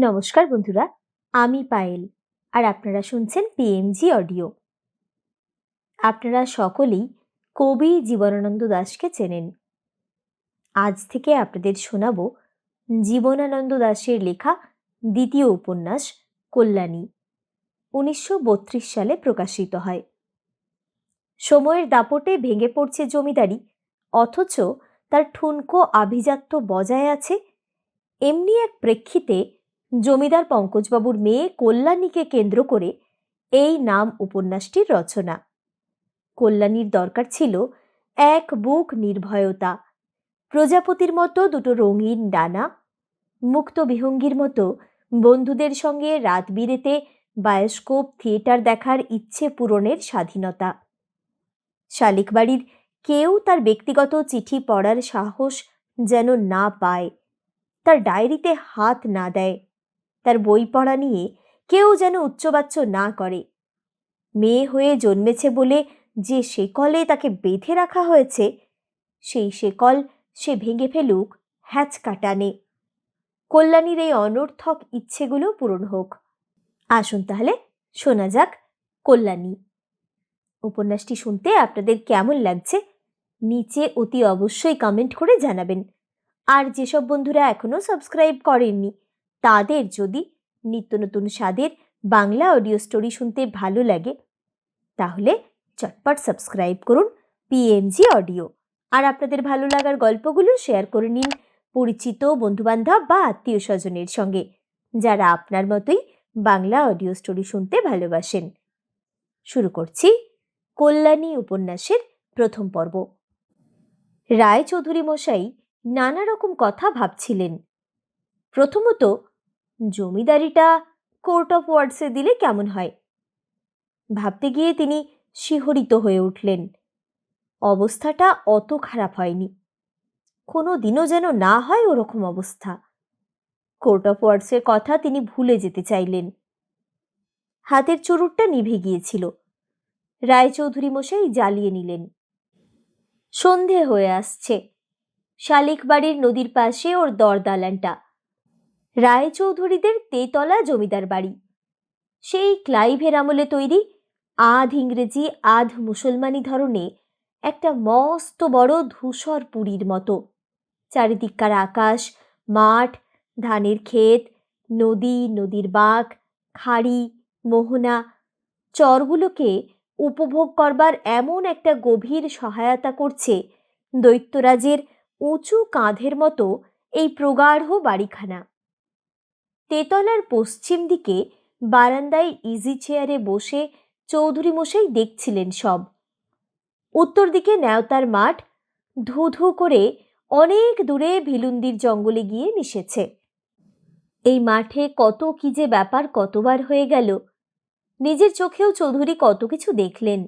নমস্কার বন্ধুরা, আমি পায়েল আর আপনারা শুনছেন পিএমজি অডিও। আপনারা সকলেই কবি জীবনানন্দ দাশকে চেনেন। আজ থেকে আপনাদের শোনাব জীবনানন্দ দাশের লেখা দ্বিতীয় উপন্যাস, কল্যাণী। উনিশশো বত্রিশ সালে প্রকাশিত হয়। সময়ের দাপটে ভেঙে পড়ছে জমিদারি, অথচ তার ঠুনকো আভিজাত্য বজায় আছে, এমনি এক প্রেক্ষিতে জমিদার পঙ্কজবাবুর মেয়ে কল্যাণীকে কেন্দ্র করে এই নাম উপন্যাসটির রচনা। কল্যাণীর দরকার ছিল এক বুক নির্ভয়তা, প্রজাপতির মতো দুটো রঙিন ডানা, মুক্ত বিহঙ্গির মতো বন্ধুদের সঙ্গে রাত বিরেতে বায়োস্কোপ থিয়েটার দেখার ইচ্ছে পূরণের স্বাধীনতা। শালিক বাড়ির কেউ তার ব্যক্তিগত চিঠি পড়ার সাহস যেন না পায়, তার ডায়েরিতে হাত না দেয়। তার বই পড়া নিয়ে কেউ যেন উচ্চবাচ্য না করে। মেয়ে হয়ে জন্মেছে বলে যে শেকলে তাকে বেঁধে রাখা হয়েছে, সেই শেকল সে ভেঙে ফেলুক, হ্যাচ কাটানে। কল্যাণীর এই অনর্থক ইচ্ছেগুলো পূরণ হোক। আসুন তাহলে, শোনা যাক কল্যাণী। উপন্যাসটি শুনতে আপনাদের কেমন লাগছে? নিচে অতি অবশ্যই কমেন্ট করে জানাবেন। আর যেসব বন্ধুরা এখনও সাবস্ক্রাইব করেননি তাদের যদি নিত্য নতুন স্বাদের বাংলা অডিও স্টোরি শুনতে ভালো লাগে, তাহলে চটপট সাবস্ক্রাইব করুন পিএমজি অডিও আর আপনাদের ভালো লাগার গল্পগুলো শেয়ার করে নিন পরিচিত বন্ধুবান্ধব বা আত্মীয় স্বজনের সঙ্গে, যারা আপনার মতোই বাংলা অডিও স্টোরি শুনতে ভালোবাসেন। শুরু করছি কল্যাণী উপন্যাসের প্রথম পর্ব। রায়চৌধুরী মশাই নানা রকম কথা ভাবছিলেন। প্রথমত জমিদারিটা কোর্ট অফ ওয়ার্ডসে দিলে কেমন হয়? ভাবতে গিয়ে তিনি শিহরিত হয়ে উঠলেন। অবস্থাটা অত খারাপ হয়নি। কোনো দিনও যেন না হয় ওরকম অবস্থা। কোর্ট অফ ওয়ার্ডসের কথা তিনি ভুলে যেতে চাইলেন। হাতের চুরুটটা নিভে গিয়েছিল। রায়চৌধুরী মশাই জ্বালিয়ে নিলেন। সন্ধে হয়ে আসছে। শালিক বাড়ির নদীর পাশে ওর দরদালানটা। রায়চৌধুরীদের তেতলা জমিদার বাড়ি। সেই ক্লাইভের আমলে তৈরি, আধ ইংরেজি, আধ মুসলমানি ধরনে একটা মস্ত বড় ধূসর পুরীর মতো। চারিদিককার আকাশ, মাঠ, ধানের ক্ষেত, নদী, নদীর বাঁক, খাড়ি, মোহনা, চরগুলোকে উপভোগ করবার এমন একটা গভীর সহায়তা করছে দৈত্যরাজের উঁচু কাঁধের মতো এই প্রগাঢ় বাড়িখানা। তেতলার পশ্চিম দিকে বারান্দায় ইজি চেয়ারে বসে চৌধুরী মশাই দেখছিলেন সব। উত্তর দিকে ন্যাওতার মাঠ ধু ধু করে অনেক দূরে ভিলুন্দির জঙ্গলে গিয়ে মিশেছে। এই মাঠে কত কি যে ব্যাপার কতবার হয়ে গেল। নিজের চোখেও চৌধুরী কত কিছু দেখলেন।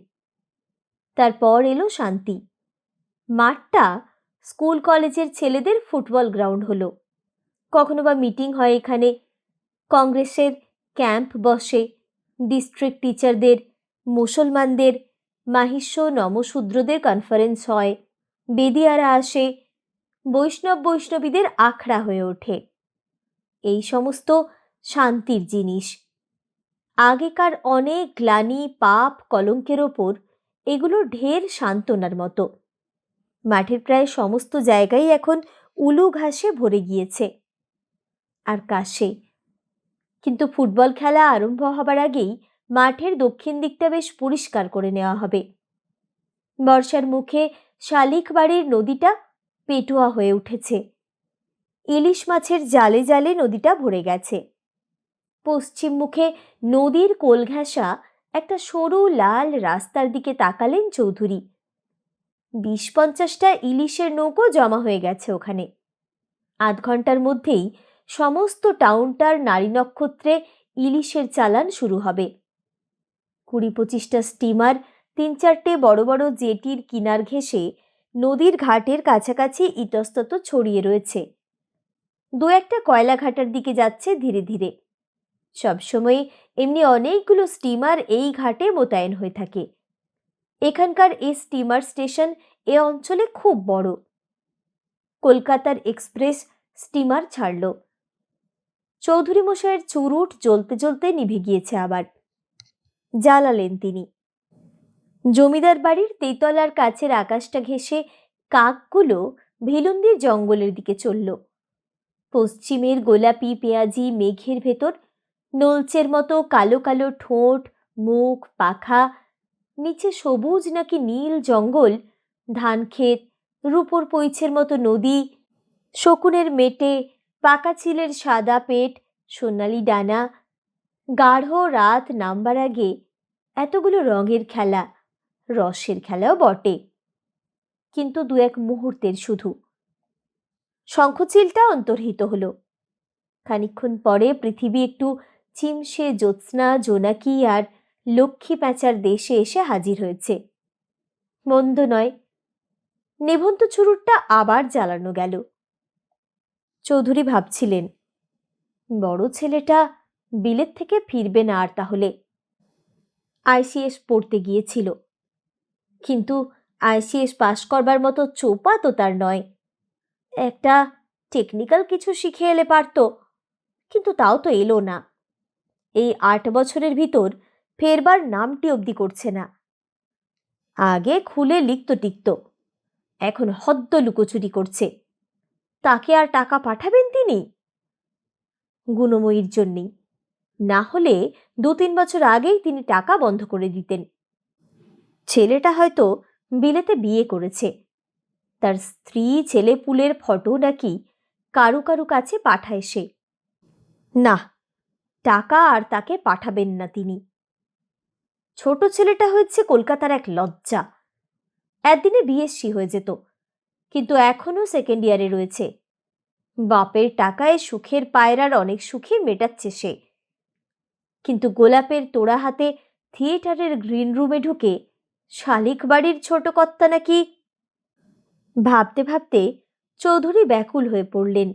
তারপর এলো শান্তি। মাঠটা স্কুল কলেজের ছেলেদের ফুটবল গ্রাউন্ড হলো। কখনো বা মিটিং হয় এখানে কংগ্রেসের ক্যাম্প বসে। ডিস্ট্রিক্ট টিচারদের, মুসলমানদের, মাহিষ্য নমশূদ্রদের কনফারেন্স হয়। বেদিয়ারা আসে। বৈষ্ণব বৈষ্ণবীদের আখড়া হয়ে ওঠে। এই সমস্ত শান্তির জিনিস। আগেকার অনেক গ্লানি, পাপ, কলঙ্কের ওপর এগুলো ঢের সান্ত্বনার মতো। মাঠের প্রায় সমস্ত জায়গায় এখন উলু ঘাসে ভরে গিয়েছে। আর কাশে কিন্তু ফুটবল খেলা আরম্ভ হবার আগেই মাঠের দক্ষিণ দিকটা বেশ পরিষ্কার করে নেওয়া হবে। বর্ষার মুখে শালিক বাড়ির নদীটা পেটুয়া হয়ে উঠেছে। ইলিশ মাছের জালে জালে নদীটা ভরে গেছে। পশ্চিম মুখে নদীর কোলঘেঁষা একটা সরু লাল রাস্তার দিকে তাকালেন চৌধুরী। বিশ পঞ্চাশটা ইলিশের নৌকো জমা হয়ে গেছে ওখানে। আধ ঘণ্টার মধ্যেই সমস্ত টাউনটার নারী নক্ষত্রে ইলিশের চালান শুরু হবে। কুড়ি পঁচিশটা স্টিমার, তিন চারটে বড় বড় জেটির কিনার ঘেঁষে নদীর ঘাটের কাছাকাছি ইতস্তত ছড়িয়ে রয়েছে। দু একটা কয়লা ঘাটার দিকে যাচ্ছে ধীরে ধীরে। সবসময় এমনি অনেকগুলো স্টিমার এই ঘাটে মোতায়েন হয়ে থাকে। এখানকার এই স্টিমার স্টেশন এ অঞ্চলে খুব বড়। কলকাতার এক্সপ্রেস স্টিমার ছাড়ল। চৌধুরী মশাইয়ের চুরুট জ্বলতে জ্বলতে নিভে গিয়েছে আবার। জ্বালালেন তিনি। জমিদার বাড়ির তেতলার কাছের আকাশটা ঘেঁষে কাকগুলো ভিলুন্দির জঙ্গলের দিকে চলল। পশ্চিমের গোলাপি, পেঁয়াজি, মেঘের ভেতর নলচের মতো কালো কালো ঠোঁট, মুখ, পাখা, নিচে সবুজ নাকি নীল জঙ্গল ধান ক্ষেত রূপোর পৈছের মতো নদী, শকুনের মেটে পাকা চিলের সাদা পেট, সোনালি ডানা, গাঢ় রাত নামবার আগে এতগুলো রঙের খেলা, রসের খেলাও বটে। কিন্তু দু এক মুহূর্তের শুধু। শঙ্খচিলটা অন্তর্হিত হলো। খানিক্ষণ পরে পৃথিবী একটু চিমসে জ্যোৎস্না, জোনাকি আর লক্ষ্মী প্যাঁচার দেশে এসে হাজির হয়েছে। মন্দ নয় নেভন্ত চুরুটটা আবার জ্বালানো গেল। চৌধুরী ভাবছিলেন, বড় ছেলেটা বিলেত থেকে ফিরবে না আর তাহলে? আইসিএস পড়তে গিয়েছিল। কিন্তু আইসিএস পাশ করবার মতো চোপা তো তার নয়। একটা টেকনিক্যাল কিছু শিখে এলে পারত, কিন্তু তাও তো এলো না। এই আট বছরের ভিতর ফেরবার নামটি অবধি করছে না। আগে খুলে লিখত টিকত, এখন হদ্দ লুকোচুরি করছে। তাকে আর টাকা পাঠাবেন তিনি? গুণময়ীর জন্যেই না হলে দু তিন বছর আগেই তিনি টাকা বন্ধ করে দিতেন। ছেলেটা হয়তো বিলেতে বিয়ে করেছে। তার স্ত্রী ছেলে পুলের ফটো নাকি কারু কারু কাছে পাঠায় সে। না, টাকা আর তাকে পাঠাবেন না তিনি। ছোট ছেলেটা হয়েছে কলকাতার এক লজ্জা। একদিনে বিএসসি হয়ে যেত। কিন্তু এখনও সেকেন্ড ইয়ারে রয়েছে। বাপের টাকায় সুখের পায়রার অনেক সুখে মেটাচ্ছে সে। কিন্তু গোলাপের তোড়া হাতে থিয়েটারের গ্রিন রুমে ঢুকে শালিক বাড়ির ছোট কর্তা নাকি? ভাবতে ভাবতে চৌধুরী ব্যাকুল হয়ে পড়লেন।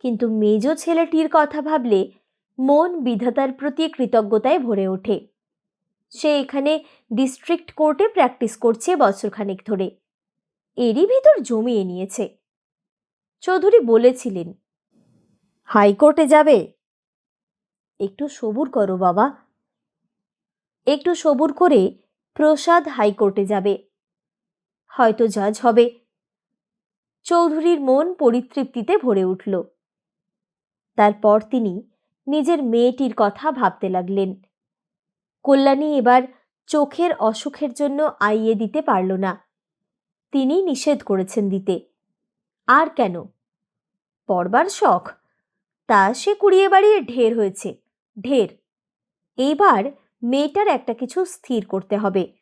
কিন্তু মেজ ছেলেটির কথা ভাবলে মন বিধাতার প্রতি কৃতজ্ঞতায় ভরে ওঠে। সে এখানে ডিস্ট্রিক্ট কোর্টে প্র্যাকটিস করছে বছরখানেক ধরে। এরই ভিতর জমিয়ে নিয়েছে। চৌধুরী বলেছিলেন, হাইকোর্টে যাবে। একটু সবুর করো বাবা। একটু সবুর করে প্রসাদ হাইকোর্টে যাবে। হয়তো জাজ হবে। চৌধুরীর মন পরিতৃপ্তিতে ভরে উঠল। তারপর তিনি নিজের মেয়েটির কথা ভাবতে লাগলেন। কল্যাণী এবার চোখের অসুখের জন্য আইয়ে দিতে পারল না। তিনি নিষেধ করেছেন দিতে। আর কেন? পড়বার শখ। তা সে কুড়িয়ে বাড়িয়ে ঢের হয়েছে। ঢের। এইবার মেয়েটার একটা কিছু স্থির করতে হবে।